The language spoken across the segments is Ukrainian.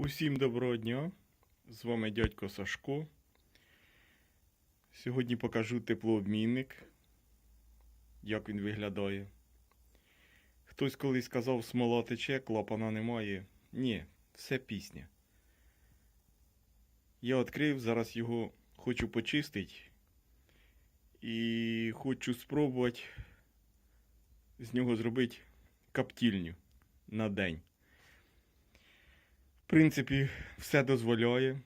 Усім доброго дня! З вами дядько Сашко. Сьогодні покажу теплообмінник, як він виглядає. Хтось колись сказав, смола тече, клапана немає. Ні, все пісня. Я відкрив, зараз його хочу почистити. І хочу спробувати з нього зробити каптільню на день. В принципі, все дозволяє.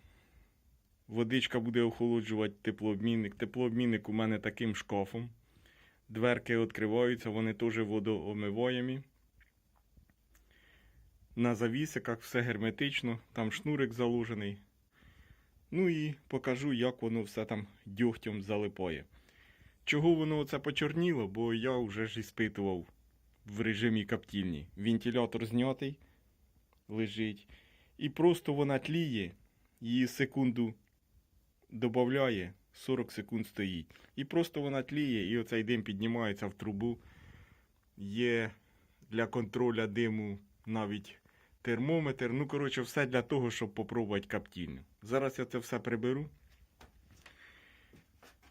Водичка буде охолоджувати теплообмінник. Теплообмінник у мене таким шкафом. Дверки відкриваються, вони теж водоомиваємі. На завісиках все герметично, там шнурик заложений. Ну і покажу, як воно все там дьогтем залипає. Чого воно оце почорніло, бо я вже ж іспитував в режимі каптільні. Вентилятор знятий, лежить. І просто вона тліє, її секунду додає, 40 секунд стоїть. І просто вона тліє, і оцей дим піднімається в трубу. Є для контроля диму навіть термометр. Ну, коротше, все для того, щоб попробувати каптільню. Зараз я це все приберу.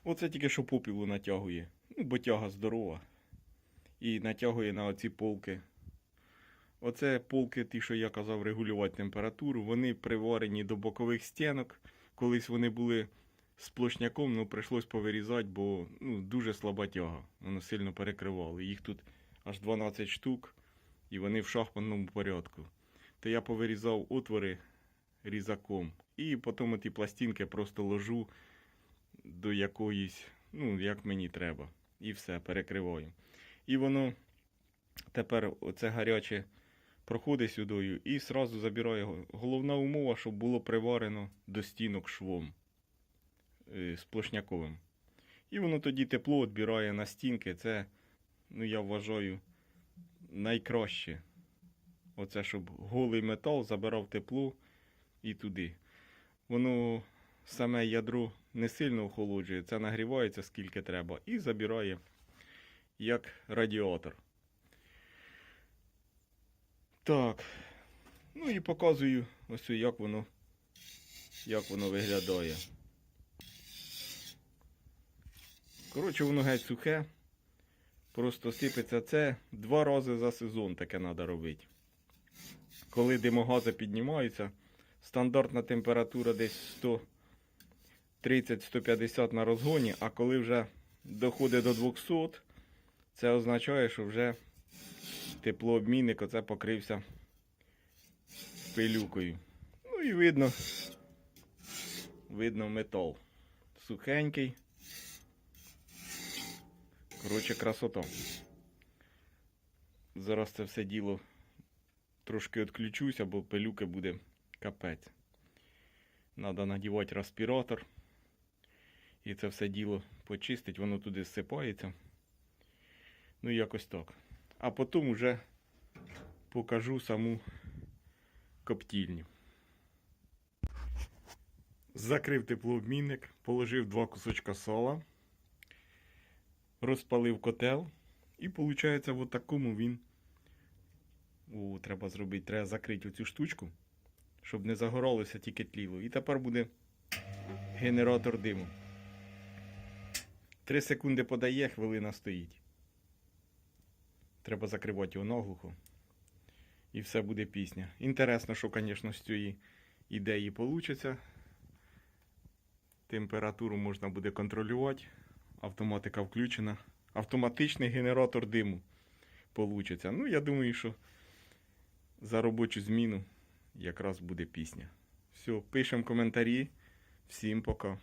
Оце тільки що попілу натягує. Ну, бо тяга здорова. І натягує на оці полки. Оце полки, ті, що я казав, регулювати температуру. Вони приварені до бокових стінок. Колись вони були сплошняком, ну прийшлось повирізати, бо ну, дуже слаба тяга. Воно сильно перекривало. Їх тут аж 12 штук, і вони в шахматному порядку. То я повирізав отвори різаком. І потім ті пластинки просто ложу до якоїсь, ну, як мені треба. І все, перекриваю. І воно тепер оце гаряче проходить сюдою і сразу забирає його. Головна умова, щоб було приварено до стінок швом е, сплошняковим. І воно тоді тепло відбирає на стінки. Це, ну я вважаю, найкраще. Оце, щоб голий метал забирав тепло і туди. Воно саме ядро не сильно охолоджує, це нагрівається скільки треба, і забирає як радіатор. Так. Ну і показую ось як воно, як воно виглядає. Коротше, воно геть сухе. Просто сипеться це два рази за сезон таке треба робити. Коли димогази піднімаються, стандартна температура десь 130-150 на розгоні, а коли вже доходить до 200, це означає, що вже теплообмінник оце покрився пилюкою. Ну і видно, видно метал. Сухенький. Коротше, красота. Зараз це все діло трошки відключуся, бо пилюки буде капець. Надо надівати респіратор. І це все діло почистить, воно туди зсипається. Ну, якось так. А потім уже покажу саму коптільню. Закрив теплообмінник, положив два кусочка сала, розпалив котел. І виходить, в такому він. О, треба зробити, треба закрити оцю штучку, щоб не загоралося, тільки тліло. І тепер буде генератор диму. Три секунди подає, хвилина стоїть. Треба закривати його наглухо. І все буде пісня. Інтересно, що, звісно, з цієї ідеї вийде. Температуру можна буде контролювати. Автоматика включена. Автоматичний генератор диму вийде. Ну, я думаю, що за робочу зміну якраз буде пісня. Все, пишемо коментарі. Всім пока.